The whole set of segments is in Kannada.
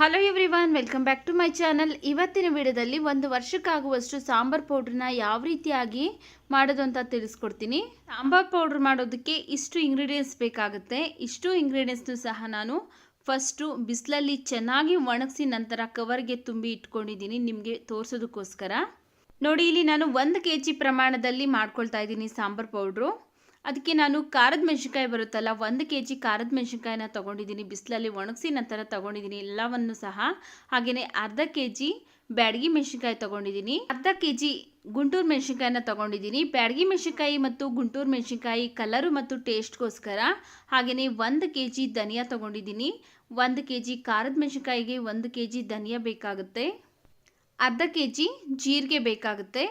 Hello everyone welcome back to my channel ಇವತ್ತಿನ ವಿಡಿಯೋದಲ್ಲಿ ಒಂದು ವರ್ಷಕ್ಕಾಗುವಷ್ಟು ಸಾಂಬಾರ್ ಪೌಡ್ರನ್ನ ಯಾವ ರೀತಿಯಾಗಿ ಮಾಡೋದು ಅಂತ ತಿಳಿಸ್ಕೊಡ್ತೀನಿ. ಸಾಂಬಾರ್ ಪೌಡ್ರ್ ಮಾಡೋದಕ್ಕೆ ಇಷ್ಟು ಇಂಗ್ರೀಡಿಯೆಂಟ್ಸ್ ಬೇಕಾಗುತ್ತೆ. ಇಷ್ಟು ಇಂಗ್ರೀಡಿಯೆಂಟ್ಸ್ನು ಸಹ ನಾನು ಫಸ್ಟು ಬಿಸಿಲಲ್ಲಿ ಚೆನ್ನಾಗಿ ಒಣಗಿಸಿ ನಂತರ ಕವರ್ಗೆ ತುಂಬಿ ಇಟ್ಕೊಂಡಿದ್ದೀನಿ. ನಿಮಗೆ ತೋರಿಸೋದಕ್ಕೋಸ್ಕರ. ನೋಡಿ, ಇಲ್ಲಿ ನಾನು ಒಂದು ಕೆ ಜಿ ಪ್ರಮಾಣದಲ್ಲಿ ಮಾಡ್ಕೊಳ್ತಾ ಇದ್ದೀನಿ ಸಾಂಬಾರ್ ಪೌಡ್ರು ಅದಕ್ಕೆ ನಾನು ಖಾರದ ಮೆಣಸಿನ್ಕಾಯಿ ಬರುತ್ತಲ್ಲ, ಒಂದು ಕೆ ಜಿ ಖಾರದ ಮೆಣಸಿನ್ಕಾಯಿನ ತೊಗೊಂಡಿದ್ದೀನಿ. ಬಿಸಿಲಲ್ಲಿ ಒಣಗಿಸಿ ನಂತರ ತೊಗೊಂಡಿದ್ದೀನಿ. ಎಲ್ಲವನ್ನು ಸಹ ಹಾಗೆಯೇ ಅರ್ಧ ಕೆ ಜಿ ಬ್ಯಾಡಗಿ ಮೆಣಸಿನ್ಕಾಯಿ ತೊಗೊಂಡಿದ್ದೀನಿ. ಅರ್ಧ ಕೆ ಜಿ ಗುಂಟೂರು ಮೆಣಸಿನ್ಕಾಯಿನ ತೊಗೊಂಡಿದ್ದೀನಿ. ಬ್ಯಾಡಗಿ ಮೆಣಸಿನ್ಕಾಯಿ ಮತ್ತು ಗುಂಟೂರು ಮೆಣಸಿನ್ಕಾಯಿ ಕಲರು ಮತ್ತು ಟೇಸ್ಟ್ಗೋಸ್ಕರ ಹಾಗೆಯೇ ಒಂದು ಕೆ ಜಿ ಧನಿಯಾ ತೊಗೊಂಡಿದ್ದೀನಿ. ಒಂದು ಕೆ ಜಿ ಖಾರದ ಮೆಣಸಿನ್ಕಾಯಿಗೆ ಒಂದು ಕೆ ಜಿ ಧನಿಯಾ ಬೇಕಾಗುತ್ತೆ. ಅರ್ಧ ಕೆ ಜಿ ಜೀರಿಗೆ ಬೇಕಾಗುತ್ತೆ.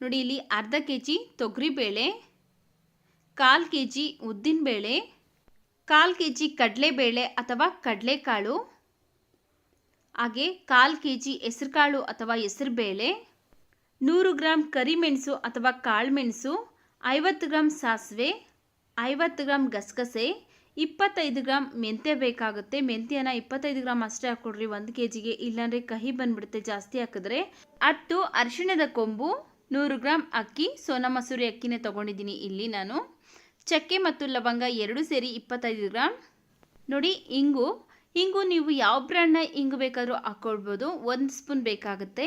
ನೋಡಿ, ಇಲ್ಲಿ ಅರ್ಧ ಕೆ ಜಿ ತೊಗರಿಬೇಳೆ ಕಾಲು ಕೆ ಜಿ ಉದ್ದಿನಬೇಳೆ ಕಾಲು ಕೆ ಜಿ ಕಡಲೆಬೇಳೆ ಅಥವಾ ಕಡಲೆಕಾಳು ಹಾಗೆ ಕಾಲು ಕೆ ಜಿ ಹೆಸರುಕಾಳು ಅಥವಾ ಹೆಸರುಬೇಳೆ ನೂರು ಗ್ರಾಮ್ ಕರಿಮೆಣಸು ಅಥವಾ ಕಾಳುಮೆಣಸು ಐವತ್ತು ಗ್ರಾಮ್ ಸಾಸಿವೆ, ಐವತ್ತು ಗ್ರಾಮ್ ಗಸಗಸೆ, ಇಪ್ಪತ್ತೈದು ಗ್ರಾಮ್ ಮೆಂತ್ಯ ಬೇಕಾಗುತ್ತೆ. ಮೆಂತ್ಯನ ಇಪ್ಪತ್ತೈದು ಗ್ರಾಮ್ ಅಷ್ಟೇ ಹಾಕ್ಕೊಡ್ರಿ. ಒಂದು ಕೆ ಜಿಗೆ ಇಲ್ಲಾಂದರೆ ಕಹಿ ಬಂದ್ಬಿಡುತ್ತೆ ಜಾಸ್ತಿ ಹಾಕಿದ್ರೆ. ಹತ್ತು ಅರಿಶಿಣದ ಕೊಂಬು, ನೂರು ಗ್ರಾಮ್ ಅಕ್ಕಿ, ಸೋನಾ ಮಸೂರಿ ಅಕ್ಕಿನೇ ತೊಗೊಂಡಿದ್ದೀನಿ ಇಲ್ಲಿ ನಾನು. ಚಕ್ಕೆ ಮತ್ತು ಲವಂಗ ಎರಡು ಸೇರಿ ಇಪ್ಪತ್ತೈದು ಗ್ರಾಮ್ ನೋಡಿ, ಇಂಗು. ಇಂಗು ನೀವು ಯಾವ ಬ್ರ್ಯಾಂಡ್ನ ಇಂಗು ಬೇಕಾದರೂ ಹಾಕ್ಕೊಳ್ಬೋದು ಒಂದು ಸ್ಪೂನ್ ಬೇಕಾಗುತ್ತೆ.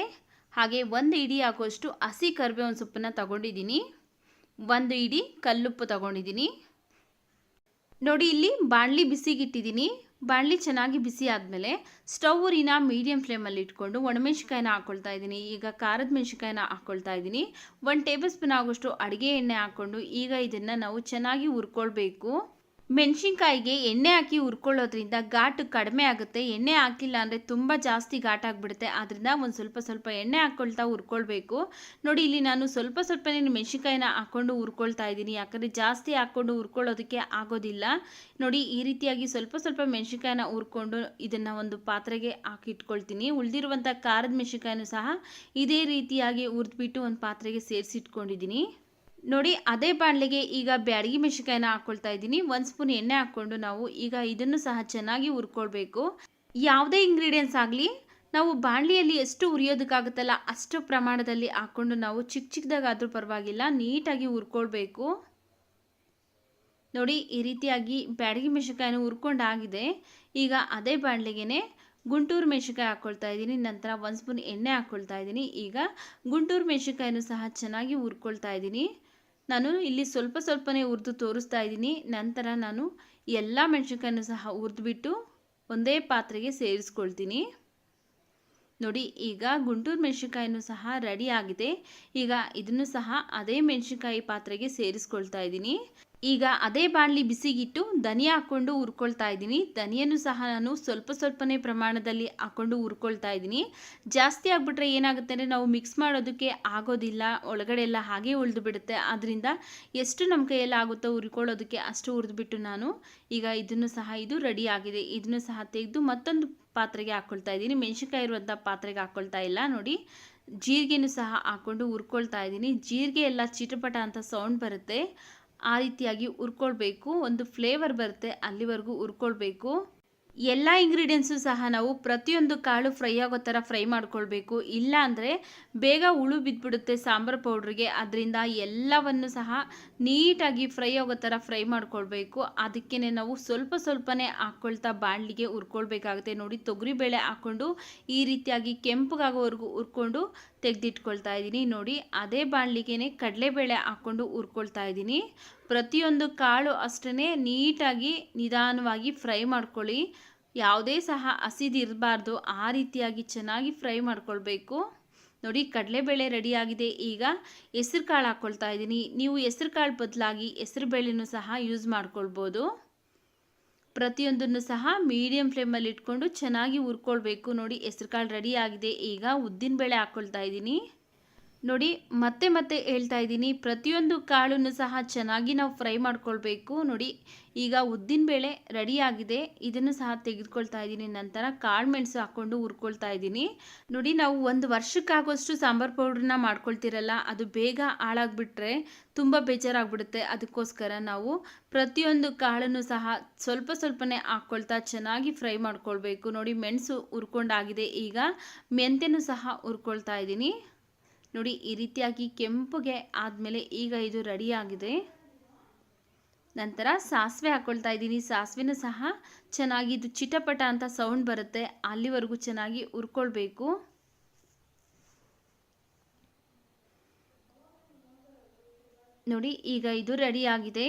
ಹಾಗೆ ಒಂದು ಇಡಿ ಹಾಕುವಷ್ಟು ಹಸಿ ಕರಿಬೇವಿನ ಸೊಪ್ಪನ್ನು ತಗೊಂಡಿದ್ದೀನಿ. ಒಂದು ಇಡಿ ಕಲ್ಲುಪ್ಪು ತಗೊಂಡಿದ್ದೀನಿ. ನೋಡಿ, ಇಲ್ಲಿ ಬಾಣಲಿ ಬಿಸಿಗಿಟ್ಟಿದ್ದೀನಿ. ಬಾಣಲಿ ಚೆನ್ನಾಗಿ ಬಿಸಿ ಆದಮೇಲೆ ಸ್ಟವ್ ಮೀಡಿಯಂ ಫ್ಲೇಮಲ್ಲಿ ಇಟ್ಕೊಂಡು ಒಣಮೆಣ್ಸಿಕಾಯಿನ ಹಾಕ್ಕೊಳ್ತಾ ಇದ್ದೀನಿ. ಈಗ ಖಾರದ ಮೆಣಸಿನ್ಕಾಯಿನ ಹಾಕ್ಕೊಳ್ತಾ ಇದ್ದೀನಿ. ಒಂದು ಟೇಬಲ್ ಸ್ಪೂನ್ ಆಗೋಷ್ಟು ಅಡುಗೆ ಎಣ್ಣೆ ಹಾಕ್ಕೊಂಡು ಈಗ ಇದನ್ನು ನಾವು ಚೆನ್ನಾಗಿ ಹುರ್ಕೊಳ್ಬೇಕು. ಮೆಣಸಿನ್ಕಾಯಿಗೆ ಎಣ್ಣೆ ಹಾಕಿ ಹುರ್ಕೊಳ್ಳೋದ್ರಿಂದ ಘಾಟು ಕಡಿಮೆ ಆಗುತ್ತೆ. ಎಣ್ಣೆ ಹಾಕಿಲ್ಲ ಅಂದರೆ ತುಂಬ ಜಾಸ್ತಿ ಘಾಟಾಗ್ಬಿಡುತ್ತೆ ಆದ್ದರಿಂದ ಒಂದು ಸ್ವಲ್ಪ ಸ್ವಲ್ಪ ಎಣ್ಣೆ ಹಾಕ್ಕೊಳ್ತಾ ಹುರ್ಕೊಳ್ಬೇಕು. ನೋಡಿ, ಇಲ್ಲಿ ನಾನು ಸ್ವಲ್ಪ ಸ್ವಲ್ಪನೇ ಮೆಣಸಿನ್ಕಾಯಿನ ಹಾಕ್ಕೊಂಡು ಹುರ್ಕೊಳ್ತಾ ಇದ್ದೀನಿ. ಯಾಕಂದರೆ ಜಾಸ್ತಿ ಹಾಕ್ಕೊಂಡು ಹುರ್ಕೊಳ್ಳೋದಕ್ಕೆ ಆಗೋದಿಲ್ಲ. ನೋಡಿ, ಈ ರೀತಿಯಾಗಿ ಸ್ವಲ್ಪ ಸ್ವಲ್ಪ ಮೆಣಸಿನ್ಕಾಯಿನ ಹುರ್ಕೊಂಡು ಇದನ್ನು ಒಂದು ಪಾತ್ರೆಗೆ ಹಾಕಿಟ್ಕೊಳ್ತೀನಿ. ಉಳಿದಿರುವಂಥ ಖಾರದ ಮೆಣಸಿನ್ಕಾಯಿನೂ ಸಹ ಇದೇ ರೀತಿಯಾಗಿ ಹುರಿದ್ಬಿಟ್ಟು ಒಂದು ಪಾತ್ರೆಗೆ ಸೇರಿಸಿಟ್ಕೊಂಡಿದ್ದೀನಿ. ನೋಡಿ, ಅದೇ ಬಾಣಲೆಗೆ ಈಗ ಬ್ಯಾಡಗಿ ಮೆಣಸಿನ್ಕಾಯಿನ ಹಾಕೊಳ್ತಾ ಇದ್ದೀನಿ. ಒಂದು ಸ್ಪೂನ್ ಎಣ್ಣೆ ಹಾಕ್ಕೊಂಡು ನಾವು ಈಗ ಇದನ್ನು ಸಹ ಚೆನ್ನಾಗಿ ಹುರ್ಕೊಳ್ಬೇಕು. ಯಾವುದೇ ಇಂಗ್ರೀಡಿಯೆಂಟ್ಸ್ ಆಗಲಿ, ನಾವು ಬಾಣಲಿಯಲ್ಲಿ ಎಷ್ಟು ಉರಿಯೋದಕ್ಕಾಗುತ್ತಲ್ಲ ಅಷ್ಟು ಪ್ರಮಾಣದಲ್ಲಿ ಹಾಕ್ಕೊಂಡು ನಾವು ಚಿಕ್ಕ ಚಿಕ್ಕದಾಗಾದರೂ ಪರವಾಗಿಲ್ಲ, ನೀಟಾಗಿ ಹುರ್ಕೊಳ್ಬೇಕು. ನೋಡಿ, ಈ ರೀತಿಯಾಗಿ ಬ್ಯಾಡಗಿ ಮೆಣಸಿನ್ಕಾಯಿನ ಹುರ್ಕೊಂಡಾಗಿದೆ ಈಗ ಅದೇ ಬಾಣಲೆಗೆ ಗುಂಟೂರು ಮೆಣಸಿನ್ಕಾಯಿ ಹಾಕ್ಕೊಳ್ತಾ ಇದ್ದೀನಿ. ನಂತರ ಒಂದು ಸ್ಪೂನ್ ಎಣ್ಣೆ ಹಾಕ್ಕೊಳ್ತಾ ಇದ್ದೀನಿ. ಈಗ ಗುಂಟೂರು ಮೆಣಸಿನ್ಕಾಯಿನೂ ಸಹ ಚೆನ್ನಾಗಿ ಹುರ್ಕೊಳ್ತಾ ಇದ್ದೀನಿ. ನಾನು ಇಲ್ಲಿ ಸ್ವಲ್ಪ ಸ್ವಲ್ಪನೇ ಹುರಿದು ತೋರಿಸ್ತಾ ಇದ್ದೀನಿ. ನಂತರ ನಾನು ಎಲ್ಲ ಮೆಣಸಿನ್ಕಾಯನ್ನು ಸಹ ಹುರಿದ್ಬಿಟ್ಟು ಒಂದೇ ಪಾತ್ರೆಗೆ ಸೇರಿಸ್ಕೊಳ್ತೀನಿ. ನೋಡಿ, ಈಗ ಗುಂಟೂರು ಮೆಣಸಿನ್ಕಾಯಿನೂ ಸಹ ರೆಡಿ ಆಗಿದೆ. ಈಗ ಇದನ್ನು ಸಹ ಅದೇ ಮೆಣಸಿನ್ಕಾಯಿ ಪಾತ್ರೆಗೆ ಸೇರಿಸ್ಕೊಳ್ತಾ ಇದ್ದೀನಿ. ಈಗ ಅದೇ ಬಾಣಲಿ ಬಿಸಿಗಿಟ್ಟು ಧನಿಯಾ ಹಾಕ್ಕೊಂಡು ಹುರ್ಕೊಳ್ತಾ ಇದ್ದೀನಿ. ಧನಿಯನ್ನು ಸಹ ನಾನು ಸ್ವಲ್ಪ ಸ್ವಲ್ಪನೇ ಪ್ರಮಾಣದಲ್ಲಿ ಹಾಕ್ಕೊಂಡು ಹುರ್ಕೊಳ್ತಾ ಇದ್ದೀನಿ. ಜಾಸ್ತಿ ಆಗಿಬಿಟ್ರೆ ಏನಾಗುತ್ತೆ ಅಂದರೆ ನಾವು ಮಿಕ್ಸ್ ಮಾಡೋದಕ್ಕೆ ಆಗೋದಿಲ್ಲ. ಒಳಗಡೆ ಎಲ್ಲ ಹಾಗೆ ಉಳಿದು ಬಿಡುತ್ತೆ. ಆದ್ದರಿಂದ ಎಷ್ಟು ನಮ್ಮ ಕೈಯಲ್ಲಿ ಆಗುತ್ತೋ ಹುರ್ಕೊಳ್ಳೋದಕ್ಕೆ ಅಷ್ಟು ಹುರಿದ್ಬಿಟ್ಟು ನಾನು ಈಗ ಇದನ್ನು ಸಹ ಇದು ರೆಡಿ ಆಗಿದೆ. ಇದನ್ನು ಸಹ ತೆಗೆದು ಮತ್ತೊಂದು ಪಾತ್ರೆಗೆ ಹಾಕ್ಕೊಳ್ತಾ ಇದ್ದೀನಿ. ಮೆಣಸಿನ್ಕಾಯಿ ಇರುವಂಥ ಪಾತ್ರೆಗೆ ಹಾಕ್ಕೊಳ್ತಾ ಇಲ್ಲ. ನೋಡಿ, ಜೀರಿಗೆನೂ ಸಹ ಹಾಕ್ಕೊಂಡು ಹುರ್ಕೊಳ್ತಾ ಇದ್ದೀನಿ. ಜೀರಿಗೆ ಎಲ್ಲ ಚಿಟಪಟ ಅಂತ ಸೌಂಡ್ ಬರುತ್ತೆ. ಆ ರೀತಿಯಾಗಿ ಹುರ್ಕೊಳ್ಬೇಕು. ಒಂದು ಫ್ಲೇವರ್ ಬರುತ್ತೆ ಅಲ್ಲಿವರೆಗೂ ಹುರ್ಕೊಳ್ಬೇಕು. ಎಲ್ಲ ಇಂಗ್ರೀಡಿಯೆಂಟ್ಸು ಸಹ ನಾವು ಪ್ರತಿಯೊಂದು ಕಾಳು ಫ್ರೈ ಆಗೋ ಥರ ಫ್ರೈ ಮಾಡ್ಕೊಳ್ಬೇಕು. ಇಲ್ಲ ಅಂದರೆ ಬೇಗ ಹುಳು ಬಿದ್ದುಬಿಡುತ್ತೆ ಸಾಂಬಾರು ಪೌಡ್ರಿಗೆ. ಅದರಿಂದ ಎಲ್ಲವನ್ನು ಸಹ ನೀಟಾಗಿ ಫ್ರೈ ಆಗೋ ಥರ ಫ್ರೈ ಮಾಡ್ಕೊಳ್ಬೇಕು. ಅದಕ್ಕೇ ನಾವು ಸ್ವಲ್ಪ ಸ್ವಲ್ಪನೇ ಹಾಕ್ಕೊಳ್ತಾ ಬಾಣಲಿಗೆ ಹುರ್ಕೊಳ್ಬೇಕಾಗುತ್ತೆ. ನೋಡಿ ತೊಗರಿಬೇಳೆ ಹಾಕ್ಕೊಂಡು ಈ ರೀತಿಯಾಗಿ ಕೆಂಪಗಾಗೋವರೆಗೂ ಹುರ್ಕೊಂಡು ತೆಗೆದಿಟ್ಕೊಳ್ತಾ ಇದ್ದೀನಿ. ನೋಡಿ, ಅದೇ ಬಾಣಲಿಗೆನೆ ಕಡಲೆಬೇಳೆ ಹಾಕ್ಕೊಂಡು ಹುರ್ಕೊಳ್ತಾ ಇದ್ದೀನಿ. ಪ್ರತಿಯೊಂದು ಕಾಳು ಅಷ್ಟೇ ನೀಟಾಗಿ ನಿಧಾನವಾಗಿ ಫ್ರೈ ಮಾಡ್ಕೊಳ್ಳಿ. ಯಾವುದೇ ಸಹ ಹಸಿದಿರಬಾರ್ದು ಆ ರೀತಿಯಾಗಿ ಚೆನ್ನಾಗಿ ಫ್ರೈ ಮಾಡ್ಕೊಳ್ಬೇಕು. ನೋಡಿ, ಕಡಲೆಬೇಳೆ ರೆಡಿಯಾಗಿದೆ ಈಗ ಹೆಸ್ರು ಕಾಳು ಹಾಕ್ಕೊಳ್ತಾ ಇದ್ದೀನಿ. ನೀವು ಹೆಸ್ರು ಕಾಳು ಬದಲಾಗಿ ಹೆಸ್ರು ಬೇಳೆನೂ ಸಹ ಯೂಸ್ ಮಾಡ್ಕೊಳ್ಬೋದು. ಪ್ರತಿಯೊಂದನ್ನು ಸಹ ಮೀಡಿಯಂ ಫ್ಲೇಮಲ್ಲಿ ಇಟ್ಕೊಂಡು ಚೆನ್ನಾಗಿ ಹುರ್ಕೊಳ್ಬೇಕು. ನೋಡಿ ಹೆಸ್ರು ಕಾಳು ರೆಡಿ ಆಗಿದೆ. ಈಗ ಉದ್ದಿನ ಬೇಳೆ ಹಾಕ್ಕೊಳ್ತಾ ಇದ್ದೀನಿ. ನೋಡಿ, ಮತ್ತೆ ಮತ್ತೆ ಹೇಳ್ತಾ ಇದ್ದೀನಿ. ಪ್ರತಿಯೊಂದು ಕಾಳನ್ನು ಸಹ ಚೆನ್ನಾಗಿ ನಾವು ಫ್ರೈ ಮಾಡ್ಕೊಳ್ಬೇಕು. ನೋಡಿ, ಈಗ ಉದ್ದಿನಬೇಳೆ ರೆಡಿ ಆಗಿದೆ. ಇದನ್ನು ಸಹ ತೆಗೆದುಕೊಳ್ತಾ ಇದ್ದೀನಿ. ನಂತರ ಕಾಳು ಮೆಣಸು ಹಾಕ್ಕೊಂಡು ಹುರ್ಕೊಳ್ತಾ ಇದ್ದೀನಿ. ನೋಡಿ, ನಾವು ಒಂದು ವರ್ಷಕ್ಕಾಗೋಷ್ಟು ಸಾಂಬಾರು ಪೌಡ್ರನ್ನ ಮಾಡ್ಕೊಳ್ತಿರಲ್ಲ, ಅದು ಬೇಗ ಹಾಳಾಗ್ಬಿಟ್ರೆ ತುಂಬ ಬೇಜಾರಾಗ್ಬಿಡುತ್ತೆ. ಅದಕ್ಕೋಸ್ಕರ ನಾವು ಪ್ರತಿಯೊಂದು ಕಾಳನ್ನು ಸಹ ಸ್ವಲ್ಪ ಸ್ವಲ್ಪನೇ ಹಾಕ್ಕೊಳ್ತಾ ಚೆನ್ನಾಗಿ ಫ್ರೈ ಮಾಡ್ಕೊಳ್ಬೇಕು. ನೋಡಿ, ಮೆಣಸು ಹುರ್ಕೊಂಡಾಗಿದೆ. ಈಗ ಮೆಂತ್ಯನೂ ಸಹ ಹುರ್ಕೊಳ್ತಾ ಇದ್ದೀನಿ. ನೋಡಿ, ಈ ರೀತಿಯಾಗಿ ಕೆಂಪುಗೆ ಆದಮೇಲೆ ಈಗ ಇದು ರೆಡಿಯಾಗಿದೆ. ನಂತರ ಸಾಸಿವೆ ಹಾಕ್ಕೊಳ್ತಾ ಇದ್ದೀನಿ. ಸಾಸಿವೆನೂ ಸಹ ಚೆನ್ನಾಗಿ, ಇದು ಚಿಟಪಟ ಅಂತ ಸೌಂಡ್ ಬರುತ್ತೆ. ಅಲ್ಲಿವರೆಗೂ ಚೆನ್ನಾಗಿ ಉರ್ಕೊಳ್ಬೇಕು ನೋಡಿ, ಈಗ ಇದು ರೆಡಿ ಆಗಿದೆ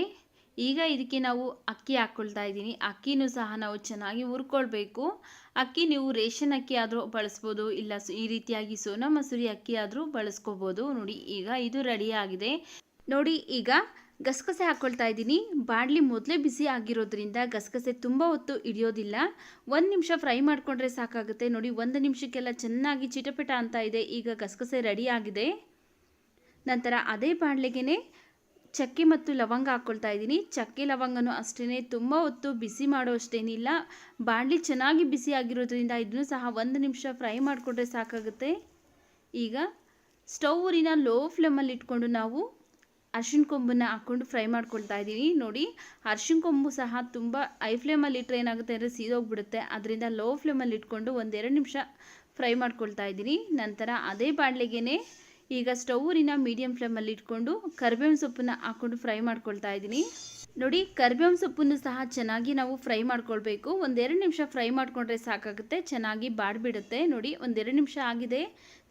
ಈಗ ಇದಕ್ಕೆ ನಾವು ಅಕ್ಕಿ ಹಾಕ್ಕೊಳ್ತಾ ಇದ್ದೀನಿ. ಅಕ್ಕಿನೂ ಸಹ ನಾವು ಚೆನ್ನಾಗಿ ಹುರ್ಕೊಳ್ಬೇಕು. ಅಕ್ಕಿ ನೀವು ರೇಷನ್ ಅಕ್ಕಿ ಆದರೂ ಬಳಸ್ಬೋದು, ಇಲ್ಲ ಈ ರೀತಿಯಾಗಿ ಸೋನಾ ಮಸೂರಿ ಅಕ್ಕಿ ಆದರೂ ಬಳಸ್ಕೋಬೋದು. ನೋಡಿ, ಈಗ ಇದು ರೆಡಿ ಆಗಿದೆ. ನೋಡಿ, ಈಗ ಗಸಗಸೆ ಹಾಕ್ಕೊಳ್ತಾ ಇದ್ದೀನಿ. ಬಾಣಲಿ ಮೊದಲೇ ಬಿಸಿ ಆಗಿರೋದ್ರಿಂದ ಗಸಗಸೆ ತುಂಬ ಹೊತ್ತು ಹಿಡಿಯೋದಿಲ್ಲ. ಒಂದು ನಿಮಿಷ ಫ್ರೈ ಮಾಡಿಕೊಂಡ್ರೆ ಸಾಕಾಗುತ್ತೆ. ನೋಡಿ, ಒಂದು ನಿಮಿಷಕ್ಕೆಲ್ಲ ಚೆನ್ನಾಗಿ ಚಿಟಪಿಟ ಅಂತ ಇದೆ. ಈಗ ಗಸಗಸೆ ರೆಡಿ ಆಗಿದೆ. ನಂತರ ಅದೇ ಬಾಣಲೆಗೆ ಚಕ್ಕೆ ಮತ್ತು ಲವಂಗ ಹಾಕ್ಕೊಳ್ತಾ ಇದ್ದೀನಿ. ಚಕ್ಕೆ ಲವಂಗನೂ ಅಷ್ಟೇ ತುಂಬ ಹೊತ್ತು ಬಿಸಿ ಮಾಡೋ ಅಷ್ಟೇನಿಲ್ಲ. ಬಾಣಲಿ ಚೆನ್ನಾಗಿ ಬಿಸಿ ಆಗಿರೋದ್ರಿಂದ ಇದನ್ನು ಸಹ ಒಂದು ನಿಮಿಷ ಫ್ರೈ ಮಾಡಿಕೊಂಡ್ರೆ ಸಾಕಾಗುತ್ತೆ. ಈಗ ಸ್ಟವ್ ಊರಿನ ಲೋ ಫ್ಲೇಮಲ್ಲಿ ಇಟ್ಕೊಂಡು ನಾವು ಅರ್ಶಿನ ಕೊಂಬನ್ನು ಹಾಕ್ಕೊಂಡು ಫ್ರೈ ಮಾಡ್ಕೊಳ್ತಾ ಇದ್ದೀನಿ. ನೋಡಿ ಅರ್ಶಿನ ಕೊಂಬು ಸಹ ತುಂಬ ಐ ಫ್ಲೇಮಲ್ಲಿ ಇಟ್ಟರೆ ಏನಾಗುತ್ತೆ ಅಂದರೆ ಸೀದೋಗ್ಬಿಡುತ್ತೆ. ಅದರಿಂದ ಲೋ ಫ್ಲೇಮಲ್ಲಿ ಇಟ್ಕೊಂಡು ಒಂದೆರಡು ನಿಮಿಷ ಫ್ರೈ ಮಾಡ್ಕೊಳ್ತಾ ಇದ್ದೀನಿ. ನಂತರ ಅದೇ ಬಾಣಲೆಗೆ ಈಗ ಸ್ಟೌರಿನ ಮೀಡಿಯಂ ಫ್ಲೇಮಲ್ಲಿ ಇಟ್ಕೊಂಡು ಕರಿಬೇವಿನ ಸೊಪ್ಪನ್ನ ಹಾಕ್ಕೊಂಡು ಫ್ರೈ ಮಾಡ್ಕೊಳ್ತಾ ಇದ್ದೀನಿ. ನೋಡಿ, ಕರಿಬೇವಿನ ಸೊಪ್ಪನ್ನು ಸಹ ಚೆನ್ನಾಗಿ ನಾವು ಫ್ರೈ ಮಾಡ್ಕೊಳ್ಬೇಕು. ಒಂದೆರಡು ನಿಮಿಷ ಫ್ರೈ ಮಾಡಿಕೊಂಡ್ರೆ ಸಾಕಾಗುತ್ತೆ, ಚೆನ್ನಾಗಿ ಬಾಡಿಬಿಡುತ್ತೆ. ನೋಡಿ, ಒಂದೆರಡು ನಿಮಿಷ ಆಗಿದೆ,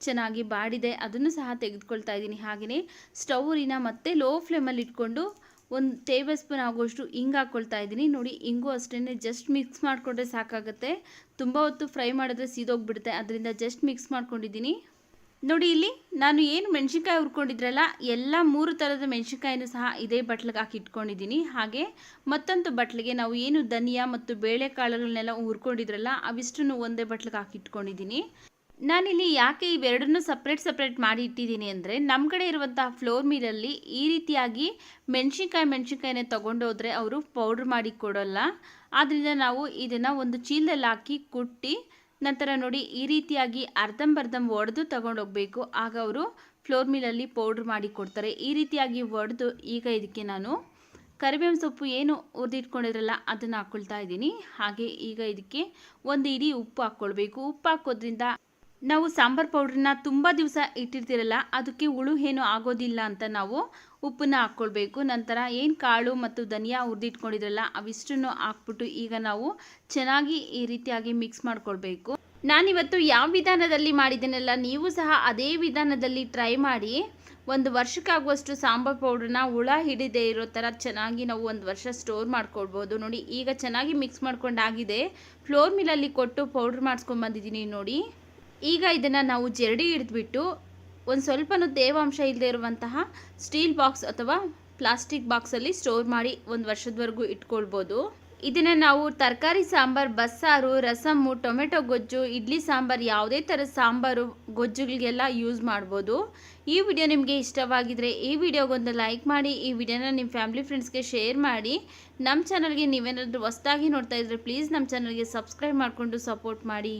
ಚೆನ್ನಾಗಿ ಬಾಡಿದೆ. ಅದನ್ನು ಸಹ ತೆಗೆದುಕೊಳ್ತಾ ಇದ್ದೀನಿ ಹಾಗೆಯೇ. ಸ್ಟೌರಿನ ಮತ್ತೆ ಲೋ ಫ್ಲೇಮಲ್ಲಿ ಇಟ್ಕೊಂಡು ಒಂದು ಟೇಬಲ್ ಸ್ಪೂನ್ ಆಗೋಷ್ಟು ಹಿಂಗೆ ಹಾಕ್ಕೊಳ್ತಾ ಇದ್ದೀನಿ. ನೋಡಿ ಹಿಂಗೂ ಅಷ್ಟೇ ಜಸ್ಟ್ ಮಿಕ್ಸ್ ಮಾಡಿಕೊಂಡ್ರೆ ಸಾಕಾಗುತ್ತೆ. ತುಂಬ ಹೊತ್ತು ಫ್ರೈ ಮಾಡಿದ್ರೆ ಸೀದೋಗ್ಬಿಡುತ್ತೆ. ಅದರಿಂದ ಜಸ್ಟ್ ಮಿಕ್ಸ್ ಮಾಡ್ಕೊಂಡಿದ್ದೀನಿ. ನೋಡಿ ಇಲ್ಲಿ ನಾನು ಏನು ಮೆಣಸಿನ್ಕಾಯಿ ಹುರ್ಕೊಂಡಿದ್ರಲ್ಲ, ಎಲ್ಲ ಮೂರು ಥರದ ಮೆಣಸಿನ್ಕಾಯಿನೂ ಸಹ ಇದೇ ಬಟ್ಲಿಗೆ ಹಾಕಿ ಇಟ್ಕೊಂಡಿದ್ದೀನಿ. ಹಾಗೆ ಮತ್ತೊಂದು ಬಟ್ಲಿಗೆ ನಾವು ಏನು ಧನಿಯಾ ಮತ್ತು ಬೇಳೆಕಾಳುಗಳನ್ನೆಲ್ಲ ಹುರ್ಕೊಂಡಿದ್ರಲ್ಲ, ಅವಿಷ್ಟನ್ನು ಒಂದೇ ಬಟ್ಲಿಗೆ ಹಾಕಿ ಇಟ್ಕೊಂಡಿದ್ದೀನಿ. ನಾನಿಲ್ಲಿ ಯಾಕೆ ಇವೆರಡನ್ನೂ ಸಪ್ರೇಟ್ ಸಪ್ರೇಟ್ ಮಾಡಿ ಇಟ್ಟಿದ್ದೀನಿ ಅಂದರೆ ನಮ್ಮ ಕಡೆ ಇರುವಂಥ ಫ್ಲೋರ್ ಮೀಲಲ್ಲಿ ಈ ರೀತಿಯಾಗಿ ಮೆಣಸಿನ್ಕಾಯಿ, ಮೆಣಸಿನ್ಕಾಯಿನೇ ತೊಗೊಂಡೋದ್ರೆ ಅವರು ಪೌಡ್ರ್ ಮಾಡಿ ಕೊಡೋಲ್ಲ. ಆದ್ದರಿಂದ ನಾವು ಇದನ್ನು ಒಂದು ಚೀಲದಲ್ಲಿ ಹಾಕಿ ಕುಟ್ಟಿ ನಂತರ ನೋಡಿ, ಈ ರೀತಿಯಾಗಿ ಅರ್ಧಂಬರ್ಧಂ ಒಡೆದು ತಗೊಂಡೋಗ್ಬೇಕು. ಆಗ ಅವರು ಫ್ಲೋರ್ ಮಿಲಲ್ಲಿ ಪೌಡ್ರ್ ಮಾಡಿ ಕೊಡ್ತಾರೆ. ಈ ರೀತಿಯಾಗಿ ಒಡೆದು ಈಗ ಇದಕ್ಕೆ ನಾನು ಕರಿಬೇವಿನ ಸೊಪ್ಪು ಏನು ಹುರಿದಿಟ್ಕೊಂಡಿದ್ರಲ್ಲ, ಅದನ್ನು ಹಾಕ್ಕೊಳ್ತಾ ಇದ್ದೀನಿ. ಹಾಗೆ ಈಗ ಇದಕ್ಕೆ ಒಂದು ಇಡೀ ಉಪ್ಪು ಹಾಕ್ಕೊಳ್ಬೇಕು. ಉಪ್ಪು ಹಾಕೋದ್ರಿಂದ ನಾವು ಸಾಂಬಾರ್ ಪೌಡ್ರನ್ನ ತುಂಬ ದಿವಸ ಇಟ್ಟಿರ್ತಿರಲ್ಲ, ಅದಕ್ಕೆ ಹುಳು ಏನು ಆಗೋದಿಲ್ಲ ಅಂತ ನಾವು ಉಪ್ಪನ್ನ ಹಾಕ್ಕೊಳ್ಬೇಕು. ನಂತರ ಏನು ಕಾಳು ಮತ್ತು ಧನಿಯಾ ಹುರಿದಿಟ್ಕೊಂಡಿದ್ರಲ್ಲ, ಅವಿಷ್ಟನ್ನು ಹಾಕ್ಬಿಟ್ಟು ಈಗ ನಾವು ಚೆನ್ನಾಗಿ ಈ ರೀತಿಯಾಗಿ ಮಿಕ್ಸ್ ಮಾಡ್ಕೊಳ್ಬೇಕು. ನಾನಿವತ್ತು ಯಾವ ವಿಧಾನದಲ್ಲಿ ಮಾಡಿದ್ದೀನಲ್ಲ, ನೀವು ಸಹ ಅದೇ ವಿಧಾನದಲ್ಲಿ ಟ್ರೈ ಮಾಡಿ. ಒಂದು ವರ್ಷಕ್ಕಾಗುವಷ್ಟು ಸಾಂಬಾರ್ ಪೌಡ್ರನ್ನ ಹುಳ ಹಿಡಿದೇ ಇರೋ ಥರ ಚೆನ್ನಾಗಿ ನಾವು ಒಂದು ವರ್ಷ ಸ್ಟೋರ್ ಮಾಡ್ಕೊಳ್ಬೋದು. ನೋಡಿ, ಈಗ ಚೆನ್ನಾಗಿ ಮಿಕ್ಸ್ ಮಾಡ್ಕೊಂಡಾಗಿದೆ. ಫ್ಲೋರ್ ಮಿಲಲ್ಲಿ ಕೊಟ್ಟು ಪೌಡ್ರ್ ಮಾಡಿಸ್ಕೊಂಡ್ಬಂದಿದ್ದೀನಿ ನೋಡಿ. ಈಗ ಇದನ್ನು ನಾವು ಜರಡಿ ಹಿಡಿದ್ಬಿಟ್ಟು ಒಂದು ಸ್ವಲ್ಪನೂ ತೇವಾಂಶ ಇಲ್ಲದೆ ಇರುವಂತಹ ಸ್ಟೀಲ್ ಬಾಕ್ಸ್ ಅಥವಾ ಪ್ಲಾಸ್ಟಿಕ್ ಬಾಕ್ಸಲ್ಲಿ ಸ್ಟೋರ್ ಮಾಡಿ ಒಂದು ವರ್ಷದವರೆಗೂ ಇಟ್ಕೊಳ್ಬೋದು. ಇದನ್ನು ನಾವು ತರಕಾರಿ ಸಾಂಬಾರು, ಬಸ್ಸಾರು ರಸಮ್ಮು ಟೊಮೆಟೊ ಗೊಜ್ಜು, ಇಡ್ಲಿ ಸಾಂಬಾರು ಯಾವುದೇ ಥರ ಸಾಂಬಾರು ಗೊಜ್ಜುಗಳಿಗೆಲ್ಲ ಯೂಸ್ ಮಾಡ್ಬೋದು. ಈ ವಿಡಿಯೋ ನಿಮಗೆ ಇಷ್ಟವಾಗಿದ್ದರೆ ಈ ವಿಡಿಯೋಗೊಂದು ಲೈಕ್ ಮಾಡಿ, ಈ ವಿಡಿಯೋನ ನಿಮ್ಮ ಫ್ಯಾಮಿಲಿ ಫ್ರೆಂಡ್ಸ್ಗೆ ಶೇರ್ ಮಾಡಿ. ನಮ್ಮ ಚಾನಲ್ಗೆ ನೀವೇನಾದರೂ ಹೊಸ್ದಾಗಿ ನೋಡ್ತಾ ಇದ್ದರೆ ಪ್ಲೀಸ್ ನಮ್ಮ ಚಾನಲ್ಗೆ ಸಬ್ಸ್ಕ್ರೈಬ್ ಮಾಡಿಕೊಂಡು ಸಪೋರ್ಟ್ ಮಾಡಿ.